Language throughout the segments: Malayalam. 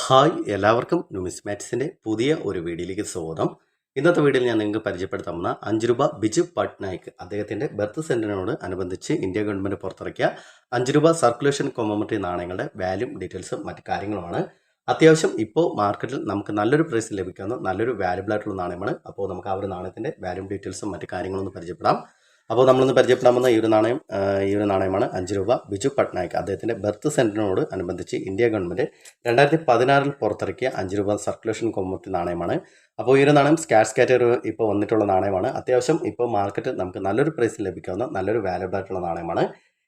ഹായ് എല്ലാവർക്കും ന്യൂമിസ്മാറ്റിക്സിന്റെ പുതിയ ഒരു വീഡിയോയിലേക്ക് സ്വാഗതം. ഇന്നത്തെ വീഡിയോയിൽ ഞാൻ നിങ്ങൾക്ക് പരിചയപ്പെടുത്താൻ വന്ന അഞ്ച് രൂപ ബിജു പട്നായിക് അദ്ദേഹത്തിന്റെ ബർത്ത് സെന്ററിനോട് അനുബന്ധിച്ച് ഇന്ത്യ ഗവൺമെന്റ് പുറത്തിറക്കിയ അഞ്ച് രൂപ സർക്കുലേഷൻ കൊമോമറ്ററി നാണയങ്ങളുടെ വാല്യൂ ഡീറ്റെയിൽസും മറ്റു കാര്യങ്ങളുമാണ്. അത്യാവശ്യം ഇപ്പോൾ മാർക്കറ്റിൽ നമുക്ക് നല്ലൊരു പ്രൈസ് ലഭിക്കുന്ന നല്ലൊരു വാല്യബിൾ ആയിട്ടുള്ള നാണയമാണ്. അപ്പോൾ നമുക്ക് ആ ഒരു നാണയത്തിന്റെ വാല്യൂ ഡീറ്റെയിൽസും മറ്റു കാര്യങ്ങളൊന്ന് പരിചയപ്പെടാം. അപ്പോൾ നമ്മളിന്ന് പരിചയപ്പെടാൻ പോകുന്ന ഈ ഒരു നാണയം ഈ ഒരു നാണയമാണ് അഞ്ച് രൂപ. ബിജു പട്നായിക് അദ്ദേഹത്തിന്റെ ബർത്ത് സെന്ററിനോട് അനുബന്ധിച്ച് ഇന്ത്യ ഗവൺമെന്റ് രണ്ടായിരത്തി പതിനാറിൽ പുറത്തിറക്കിയ അഞ്ച് രൂപ സർക്കുലേഷൻ കോമത്തി നാണയമാണ്. അപ്പോൾ ഈ ഒരു നാണയം സ്കാഷ് കാറ്റഗറി ഇപ്പോൾ വന്നിട്ടുള്ള നാണയമാണ്. അത്യാവശ്യം ഇപ്പോൾ മാർക്കറ്റ് നമുക്ക് നല്ലൊരു പ്രൈസിൽ ലഭിക്കാവുന്ന നല്ലൊരു വാലബിൾ ആയിട്ടുള്ള നാണയമാണ്.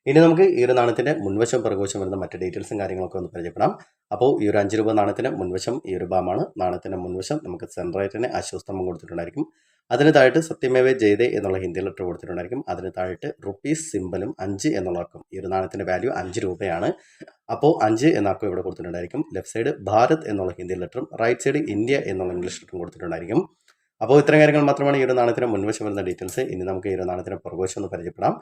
ഇനി നമുക്ക് ഈ ഒരു നാണയത്തിന്റെ മുൻവശം പ്രകോശം വരുന്ന മറ്റ് ഡീറ്റെയിൽസും കാര്യങ്ങളൊക്കെ ഒന്ന് പരിചയപ്പെടാം. അപ്പോൾ ഈ ഒരു അഞ്ച് രൂപ നാണയത്തിന്റെ മുൻവശം ഈ ഒരു ബാമാണ് നാണയത്തിന്റെ മുൻവശം നമുക്ക് സെൻട്രേറ്റിനെ അശ്വസ്തമം കൊടുത്തിട്ടുണ്ടായിരിക്കും. അതിന് താഴത്ത് സത്യമേവ ജയ്തേ എന്നുള്ള ഹിന്ദി ലെറ്റർ കൊടുത്തിട്ടുണ്ടായിരിക്കും അതിന് താഴത്ത് റുപ്പീസ് സിമ്പലും അഞ്ച് എന്നുള്ള അക്കം ഈ ഒരു നാണയത്തിന്റെ വാല്യൂ അഞ്ച് രൂപയാണ്. അപ്പോൾ അഞ്ച് എന്നാക്കും ഇവിടെ കൊടുത്തിട്ടുണ്ടായിരിക്കും. ലെഫ്റ്റ് സൈഡ് ഭാരത് എന്നുള്ള ഹിന്ദി ലെറ്ററും റൈറ്റ് സൈഡ് ഇന്ത്യ എന്നുള്ള ഇംഗ്ലീഷ് ലെറ്ററും കൊടുത്തിട്ടുണ്ടായിരിക്കും. അപ്പോൾ ഇത്തരം കാര്യങ്ങൾ മാത്രമാണ് ഈ ഒരു നാണയത്തിന് മുൻവശം വരുന്ന ഡീറ്റെയിൽസ് ഇനി നമുക്ക് ഈ ഒരു നാണയത്തിന് പുറകുവശം ഒന്ന് പരിചയപ്പെടാം.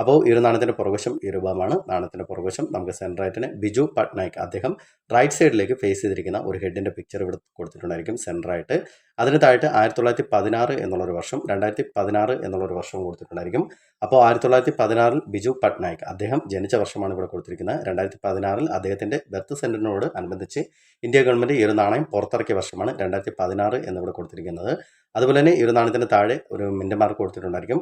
അപ്പോൾ ഈ ഒരു നാണയത്തിന്റെ പുറകുവശം ഈ രൂപമാണ് നാണയത്തിന്റെ പുറകുവശം നമുക്ക് സെൻട്രായിട്ടിന് ബിജു പട്നായിക് അദ്ദേഹം റൈറ്റ് സൈഡിലേക്ക് ഫേസ് ചെയ്തിരിക്കുന്ന ഒരു ഹെഡിന്റെ പിക്ചർ ഇവിടെ കൊടുത്തിട്ടുണ്ടായിരിക്കും സെന്ററായിട്ട് അതിന് താഴത്ത് ആയിരത്തി തൊള്ളായിരത്തി പതിനാറ് എന്നുള്ളൊരു വർഷം രണ്ടായിരത്തി പതിനാറ് എന്നുള്ളൊരു വർഷം കൊടുത്തിട്ടുണ്ടായിരിക്കും. അപ്പോൾ ആയിരത്തി തൊള്ളായിരത്തി പതിനാറിൽ ബിജു പട്നായിക് അദ്ദേഹം ജനിച്ച വർഷമാണ് ഇവിടെ കൊടുത്തിരിക്കുന്നത്. രണ്ടായിരത്തി പതിനാറിൽ അദ്ദേഹത്തിന്റെ ബർത്ത് സെന്ററിനോട് അനുബന്ധിച്ച് ഇന്ത്യ ഗവൺമെന്റ് ഈ ഒരു നാണയം പുറത്തിറക്കിയ വർഷമാണ് രണ്ടായിരത്തി പതിനാറ് എന്നിവിടെ കൊടുത്തിരിക്കുന്നത്. അതുപോലെ തന്നെ ഈ ഒരു താഴെ ഒരു മിന്റ് മാർക്ക് കൊടുത്തിട്ടുണ്ടായിരിക്കും.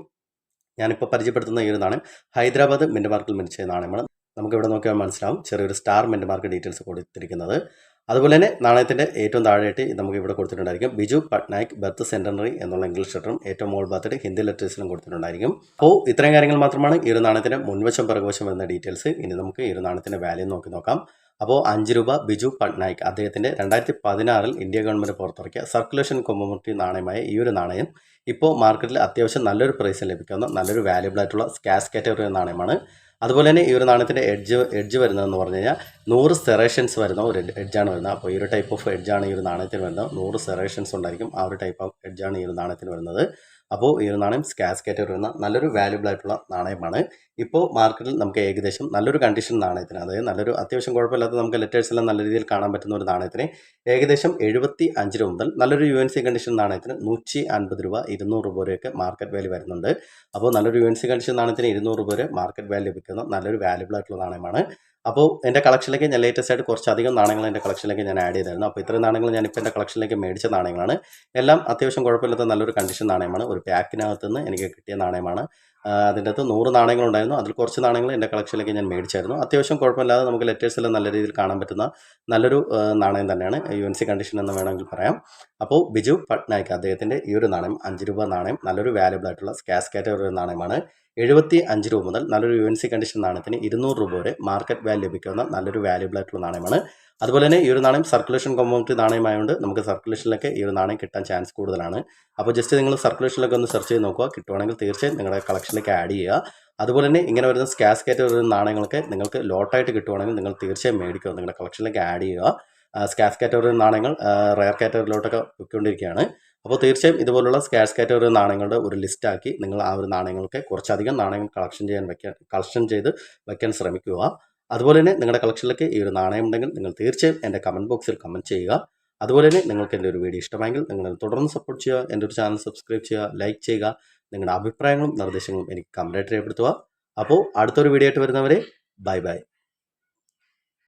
ഞാനിപ്പോൾ പരിചയപ്പെടുത്തുന്ന ഈ ഒരു നാണയം ഹൈദരാബാദ് മിന്റ് മാർക്കിൽ മിനിച്ച നാണയമാണ്. നമുക്ക് ഇവിടെ നോക്കിയാൽ മനസ്സിലാവും ചെറിയൊരു സ്റ്റാർ മിന്റ് മാർക്ക് ഡീറ്റെയിൽസ് കൊടുത്തിരിക്കുന്നത്. അതുപോലെ തന്നെ നാണയത്തിന്റെ ഏറ്റവും താഴെയായിട്ട് നമുക്ക് ഇവിടെ കൊടുത്തിട്ടുണ്ടായിരിക്കും ബിജു പട്നായിക് ബർത്ത് സെന്റനറി എന്നുള്ള ഇംഗ്ലീഷ് ലെറ്ററും ഏറ്റവും മോൾ ഭാഗത്തായിട്ട് ഹിന്ദി ലെറ്റേഴ്സിലും കൊടുത്തിട്ടുണ്ടായിരിക്കും. അപ്പോൾ ഇത്രയും കാര്യങ്ങൾ മാത്രമാണ് ഈ ഒരു നാണയത്തിന്റെ മുൻവശം പിറകുവശം എന്ന ഡീറ്റെയിൽസ്. ഇനി നമുക്ക് ഈ ഒരു നാണയത്തിന്റെ വാല്യൂ നോക്കി നോക്കാം. അപ്പോൾ അഞ്ച് രൂപ ബിജു പട്നായിക് അദ്ദേഹത്തിന്റെ രണ്ടായിരത്തി പതിനാറിൽ ഇന്ത്യ ഗവൺമെന്റ് പുറത്തിറക്കിയ സർക്കുലേഷൻ കൊമ്മൂട്ടി നാണയമായ ഈ ഒരു നാണയം ഇപ്പോൾ മാർക്കറ്റിൽ അത്യാവശ്യം നല്ലൊരു പ്രൈസിൽ ലഭിക്കുന്ന നല്ലൊരു വാല്യുബിൾ ആയിട്ടുള്ള സ്കാസ് കാറ്റഗറി നാണയമാണ്. അതുപോലെ തന്നെ ഈ ഒരു നാണയത്തിന്റെ എഡ്ജ് എഡ്ജ് വരുന്നതെന്ന് പറഞ്ഞു കഴിഞ്ഞാൽ നൂറ് സെറേഷൻസ് വരുന്ന ഒരു എഡ്ജാണ് വരുന്നത്. അപ്പോൾ ഈ ഒരു ടൈപ്പ് ഓഫ് എഡ്ജാണ് ഈ ഒരു നാണയത്തിന് വരുന്നത്. നൂറ് സെറേഷൻസ് ഉണ്ടായിരിക്കും ആ ഒരു ടൈപ്പ് ഓഫ് എഡ്ജാണ് ഈ ഒരു നാണയത്തിന് വരുന്നത്. അപ്പോൾ ഈ ഒരു നാണയം സ്കാസ് കാറ്റഗറി വരുന്ന നല്ലൊരു വാല്യുബിൾ ആയിട്ടുള്ള നാണയമാണ്. ഇപ്പോൾ മാർക്കറ്റിൽ നമുക്ക് ഏകദേശം നല്ലൊരു കണ്ടീഷൻ നാണയത്തിന് അതായത് നല്ലൊരു അത്യാവശ്യം കുഴപ്പമില്ലാത്ത നമുക്ക് ലെറ്റേഴ്സ് എല്ലാം നല്ല രീതിയിൽ കാണാൻ പറ്റുന്ന ഒരു നാണയത്തിന് ഏകദേശം എഴുപത്തി അഞ്ച് രൂപ മുതൽ നല്ലൊരു യു എൻ സി കണ്ടീഷൻ നാണയത്തിന് നൂറ്റി അൻപത് രൂപ ഇരുന്നൂറ് രൂപ വരെയൊക്കെ മാർക്കറ്റ് വാല്യൂ വരുന്നുണ്ട്. അപ്പോൾ നല്ലൊരു യു എൻ സി കണ്ടീഷൻ നാണയത്തിന് ഇരുന്നൂറ് രൂപ വരെ മാർക്കറ്റ് വാല്യൂ ലഭിക്കുന്ന നല്ലൊരു വാല്യുബിൾ ആയിട്ടുള്ള നാണയമാണ്. അപ്പോൾ എന്റെ കളക്ഷനിലേക്ക് ഞാൻ ലേറ്റസ്റ്റ് ആയിട്ട് കുറച്ചധികം നാണയങ്ങൾ എന്റെ കളക്ഷനിലേക്ക് ഞാൻ ആഡ് ചെയ്തായിരുന്നു. അപ്പോൾ ഇത്രയും നാണയങ്ങൾ ഞാൻ ഇപ്പോൾ എന്റെ കളക്ഷനിലേക്ക് മേടിച്ച നാണയങ്ങളാണ്. എല്ലാം അത്യാവശ്യം കുഴപ്പമില്ലാത്ത നല്ലൊരു കണ്ടീഷൻ നാണയമാണ്. ഒരു പാക്കിനകത്ത് നിന്ന് എനിക്ക് കിട്ടിയ നാണയമാണ്. അതിന്റെ അകത്ത് നൂറ് നാണയങ്ങളുണ്ടായിരുന്നു. അതിൽ കുറച്ച് നാണയങ്ങൾ എന്റെ കളക്ഷനിലേക്ക് ഞാൻ മേടിച്ചായിരുന്നു. അത്യാവശ്യം കുഴപ്പമില്ലാതെ നമുക്ക് ലെറ്റേഴ്സ് എല്ലാം നല്ല രീതിയിൽ കാണാൻ പറ്റുന്ന നല്ലൊരു നാണയം തന്നെയാണ്. യു എൻ സി കണ്ടീഷൻ എന്ന് വേണമെങ്കിൽ പറയാം. അപ്പോൾ ബിജു പട്നായിക് അദ്ദേഹത്തിന്റെ ഈ ഒരു നാണയം അഞ്ച് രൂപ നാണയം നല്ലൊരു വാല്യബിൾ ആയിട്ടുള്ള സ്കാസ് കാറ്റഗറി നാണയമാണ്. എഴുപത്തി അഞ്ച് രൂപ മുതൽ നല്ലൊരു യു എൻ സി കണ്ടീഷൻ നാണയത്തിന് ഇരുന്നൂറ് രൂപ വരെ മാർക്കറ്റ് വാല്യൂ ലഭിക്കുന്ന നല്ലൊരു വാല്യബിൾ ആയിട്ടുള്ള നാണയമാണ്. അതുപോലെ തന്നെ ഈ ഒരു നാണയം സർക്കുലേഷൻ കോമ്പോണിറ്റി നാണയമായതുകൊണ്ട് നമുക്ക് സർക്കുലേഷനിലൊക്കെ ഈ ഒരു നാണയം കിട്ടാൻ ചാൻസ് കൂടുതലാണ്. അപ്പോൾ ജസ്റ്റ് നിങ്ങൾ സർക്കുലേഷനിലൊക്കെ ഒന്ന് സെർച്ച് ചെയ്ത് നോക്കുക. കിട്ടുവാണെങ്കിൽ തീർച്ചയായും നിങ്ങളുടെ കളക്ഷനിലേക്ക് ആഡ് ചെയ്യുക. അതുപോലെ തന്നെ ഇങ്ങനെ വരുന്ന സ്കാസ് വരുന്ന നാണയങ്ങളൊക്കെ നിങ്ങൾക്ക് ലോട്ടായിട്ട് കിട്ടുവാണെങ്കിൽ നിങ്ങൾ തീർച്ചയായും മേടിക്കുക. നിങ്ങളുടെ കളക്ഷനിലേക്ക് ആഡ് ചെയ്യുക. സ്കാസ് കാറ്റഗറി നാണയങ്ങൾ റയർ കാറ്റഗറിയിലോട്ടൊക്കെ പൊയ്ക്കൊണ്ടിരിക്കുകയാണ്. അപ്പോൾ തീർച്ചയായും ഇതുപോലുള്ള സ്കാസ് കാറ്റഗറി നാണയങ്ങളുടെ ഒരു ലിസ്റ്റാക്കി നിങ്ങൾ ആ ഒരു നാണയങ്ങൾക്ക് കുറച്ചധികം നാണയങ്ങൾ കളക്ഷൻ ചെയ്യാൻ വയ്ക്കാൻ കളക്ഷൻ ചെയ്ത് വെക്കാൻ ശ്രമിക്കുക. അതുപോലെ തന്നെ നിങ്ങളുടെ കളക്ഷനിലേക്ക് ഈ ഒരു നാണയം ഉണ്ടെങ്കിൽ നിങ്ങൾ തീർച്ചയായും എന്റെ കമന്റ് ബോക്സിൽ കമന്റ് ചെയ്യുക. അതുപോലെ തന്നെ നിങ്ങൾക്ക് എന്റെ ഒരു വീഡിയോ ഇഷ്ടമായെങ്കിൽ നിങ്ങൾ തുടർന്ന് സപ്പോർട്ട് ചെയ്യുക. എന്റെ ഒരു ചാനൽ സബ്സ്ക്രൈബ് ചെയ്യുക ലൈക്ക് ചെയ്യുക. നിങ്ങളുടെ അഭിപ്രായങ്ങളും നിർദ്ദേശങ്ങളും എനിക്ക് കമന്റായിട്ട് രേഖപ്പെടുത്തുക. അപ്പോൾ അടുത്തൊരു വീഡിയോ ആയിട്ട് വരുന്നവരെ ബൈ ബൈ